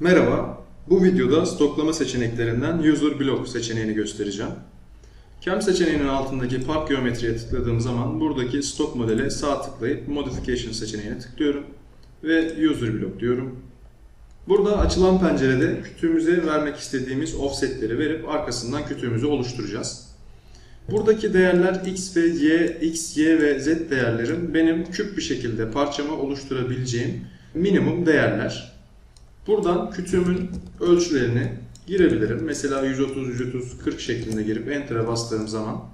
Merhaba, bu videoda stoklama seçeneklerinden User Block seçeneğini göstereceğim. CAM seçeneğinin altındaki Park Geometri'ye tıkladığım zaman buradaki stok modele sağ tıklayıp Modification seçeneğine tıklıyorum ve User Block diyorum. Burada açılan pencerede kütüğümüze vermek istediğimiz offsetleri verip arkasından kütüğümüzü oluşturacağız. Buradaki değerler x ve y, x, y ve z değerlerim benim küp bir şekilde parçamı oluşturabileceğim minimum değerler. Buradan kütüğümün ölçülerini girebilirim. Mesela 130, 130, 40 şeklinde girip Enter'a bastığım zaman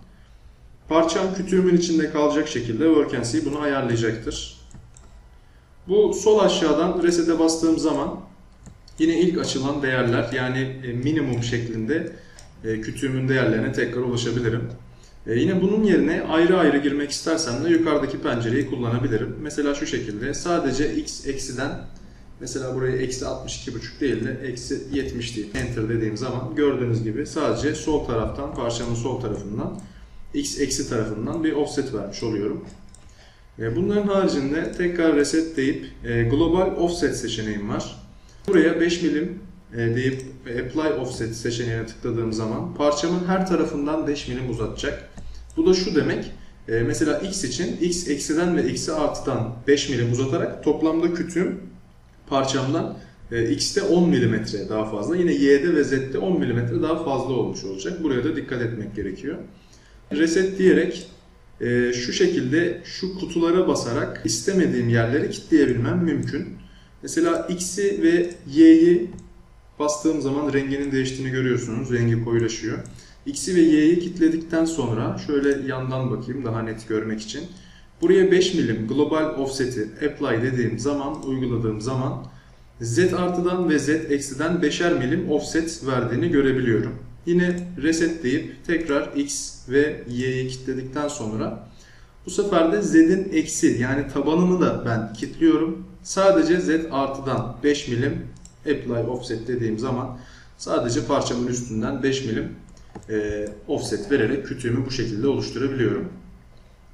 parçam kütüğümün içinde kalacak şekilde WorkNC bunu ayarlayacaktır. Bu sol aşağıdan Reset'e bastığım zaman yine ilk açılan değerler yani e, minimum şeklinde e, kütüğümün değerlerine tekrar ulaşabilirim. E, Yine bunun yerine ayrı ayrı girmek istersem de yukarıdaki pencereyi kullanabilirim. Mesela şu şekilde sadece x eksiden Mesela buraya eksi 62,5 değil de eksi 70 değil. Enter dediğim zaman gördüğünüz gibi sadece sol taraftan, parçanın sol tarafından x eksi tarafından bir offset vermiş oluyorum. Bunların haricinde tekrar reset deyip e, global offset seçeneğim var. Buraya 5 milim e, deyip apply offset seçeneğine tıkladığım zaman parçamın her tarafından 5 milim uzatacak. Bu da şu demek. e, Mesela x için x eksiden ve x'i artıdan 5 milim uzatarak toplamda kütüğüm parçamdan X'te 10 mm daha fazla. Yine Y'de ve Z'de 10 mm daha fazla olmuş olacak. Buraya da dikkat etmek gerekiyor. Reset diyerek e, şu şekilde şu kutulara basarak istemediğim yerleri kilitleyebilmem mümkün. Mesela X'i ve Y'yi bastığım zaman renginin değiştiğini görüyorsunuz. Rengi koyulaşıyor. X'i ve Y'yi kilitledikten sonra şöyle yandan bakayım daha net görmek için. Buraya 5 milim global offset'i apply dediğim zaman, uyguladığım zaman Z artıdan ve Z eksiden 5'er milim offset verdiğini görebiliyorum. Yine reset deyip tekrar X ve Y'yi kilitledikten sonra bu sefer de Z'in eksi yani tabanını da ben kilitliyorum. Sadece Z artıdan 5 milim apply offset dediğim zaman sadece parçamın üstünden 5 milim e, offset vererek kütüğümü bu şekilde oluşturabiliyorum.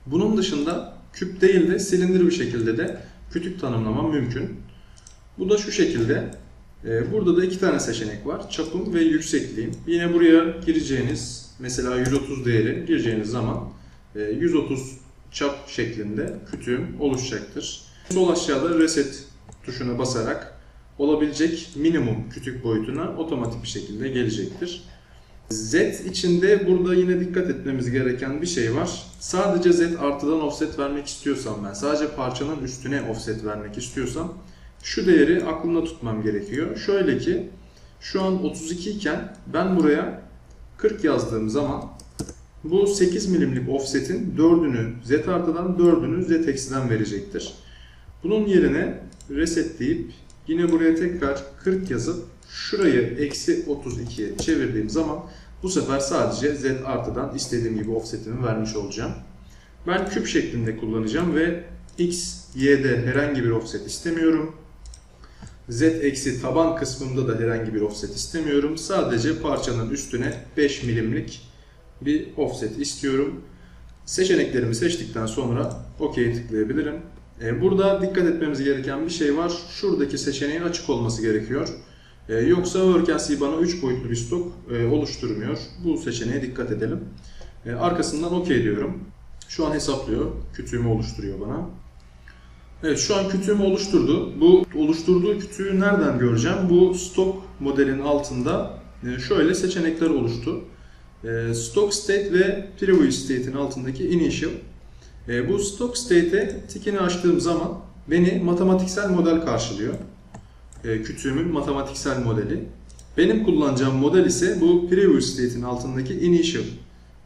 Bunun dışında küp değil de silindir bir şekilde de kütük tanımlamam mümkün. Bu da şu şekilde. Ee, Burada da iki tane seçenek var. Çapım ve yüksekliğim. Yine buraya gireceğiniz mesela 130 değeri gireceğiniz zaman e, 130 çap şeklinde kütüğüm oluşacaktır. Sol aşağıda reset tuşuna basarak olabilecek minimum kütük boyutuna otomatik bir şekilde gelecektir. Z içinde burada yine dikkat etmemiz gereken bir şey var. Sadece Z artıdan offset vermek istiyorsam ben, sadece parçanın üstüne offset vermek istiyorsam şu değeri aklımda tutmam gerekiyor. Şöyle ki şu an 32 iken ben buraya 40 yazdığım zaman bu 8 milimlik offset'in 4'ünü Z artıdan 4'ünü Z eksiden verecektir. Bunun yerine reset deyip yine buraya tekrar 40 yazıp şurayı eksi 32'ye çevirdiğim zaman bu sefer sadece Z artıdan istediğim gibi offsetimi vermiş olacağım. Ben küp şeklinde kullanacağım ve X, Y'de herhangi bir offset istemiyorum. Z eksi taban kısmında da herhangi bir offset istemiyorum. Sadece parçanın üstüne 5 milimlik bir offset istiyorum. Seçeneklerimi seçtikten sonra OK'ye tıklayabilirim. Ee, Burada dikkat etmemiz gereken bir şey var. Şuradaki seçeneğin açık olması gerekiyor. Ee, Yoksa WorkNC bana 3 boyutlu bir stok e, oluşturmuyor. Bu seçeneğe dikkat edelim. Ee, Arkasından OK diyorum. Şu an hesaplıyor. Kütüğümü oluşturuyor bana. Evet şu an kütüğümü oluşturdu. Bu oluşturduğu kütüğü nereden göreceğim? Bu stok modelin altında e, şöyle seçenekler oluştu. E, Stock state ve preview state'in altındaki initial. E, Bu stock state'e tikini açtığım zaman beni matematiksel model karşılıyor. E, Kütüğümün matematiksel modeli. Benim kullanacağım model ise bu preview state'in altındaki initial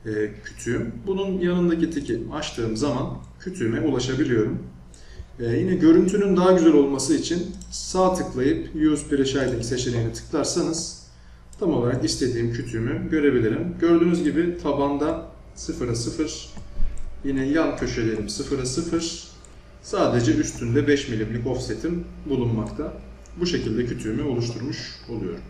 e, kütüğüm. Bunun yanındaki tiki açtığım zaman kütüğüme ulaşabiliyorum. Ee, yine görüntünün daha güzel olması için sağ tıklayıp Use Pre-Shading seçeneğine tıklarsanız tam olarak istediğim kütüğümü görebilirim. Gördüğünüz gibi tabanda 0'a 0, yine yan köşelerim 0'a 0, sadece üstünde 5 milimlik offsetim bulunmakta. Bu şekilde kütüğümü oluşturmuş oluyorum.